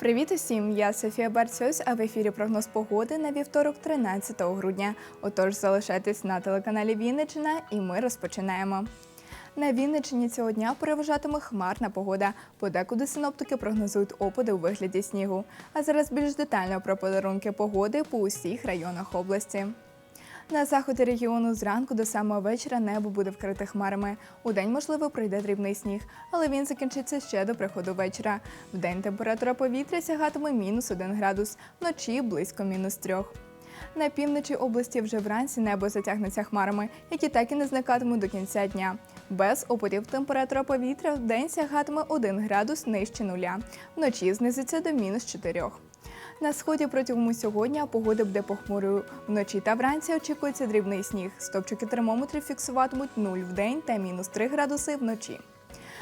Привіт усім! Я Софія Барцьось, а в ефірі прогноз погоди на вівторок, 13 грудня. Отож, залишайтесь на телеканалі Вінниччина і ми розпочинаємо. На Вінниччині цього дня переважатиме хмарна погода. Подекуди синоптики прогнозують опади у вигляді снігу. А зараз більш детально про подарунки погоди по усіх районах області. На заході регіону зранку до самого вечора небо буде вкрите хмарами. У день, можливо, пройде дрібний сніг, але він закінчиться ще до приходу вечора. В день температура повітря сягатиме мінус 1 градус, вночі близько мінус 3. На півночі області вже вранці небо затягнеться хмарами, які так і не зникатимуть до кінця дня. Без опадів температура повітря в день сягатиме 1 градус нижче нуля. Вночі знизиться до мінус 4. На сході протягом усього дня погода буде похмурою. Вночі та вранці очікується дрібний сніг. Стопчики термометрів фіксуватимуть 0 в день та мінус 3 градуси вночі.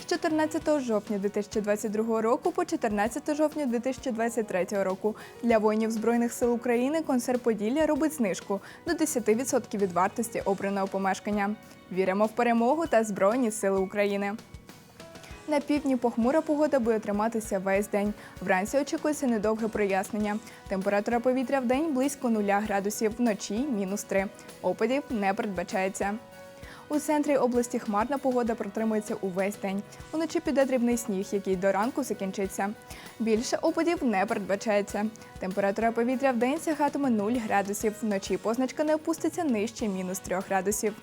З 14 жовтня 2022 року по 14 жовтня 2023 року для воїнів Збройних сил України концерт Поділля робить знижку до 10% від вартості обраного помешкання. Віримо в перемогу та Збройні Сили України. На півдні похмура погода буде триматися весь день. Вранці очікується недовге прояснення. Температура повітря в день близько 0 градусів, вночі мінус 3. Опадів не передбачається. У центрі області хмарна погода протримується увесь день. Уночі піде дрібний сніг, який до ранку закінчиться. Більше опадів не передбачається. Температура повітря в день сягатиме 0 градусів. Вночі позначка не опуститься нижче мінус 3 градусів.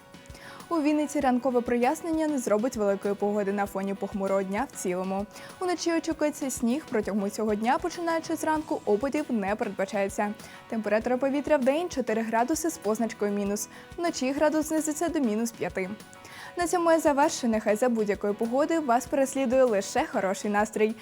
У Вінниці ранкове прояснення не зробить великої погоди на фоні похмурого дня в цілому. Уночі очікується сніг. Протягом цього дня, починаючи зранку, опадів не передбачається. Температура повітря в день 4 градуси з позначкою мінус. Вночі градус знизиться до мінус 5. На цьому я завершу. Нехай за будь-якої погоди вас переслідує лише хороший настрій.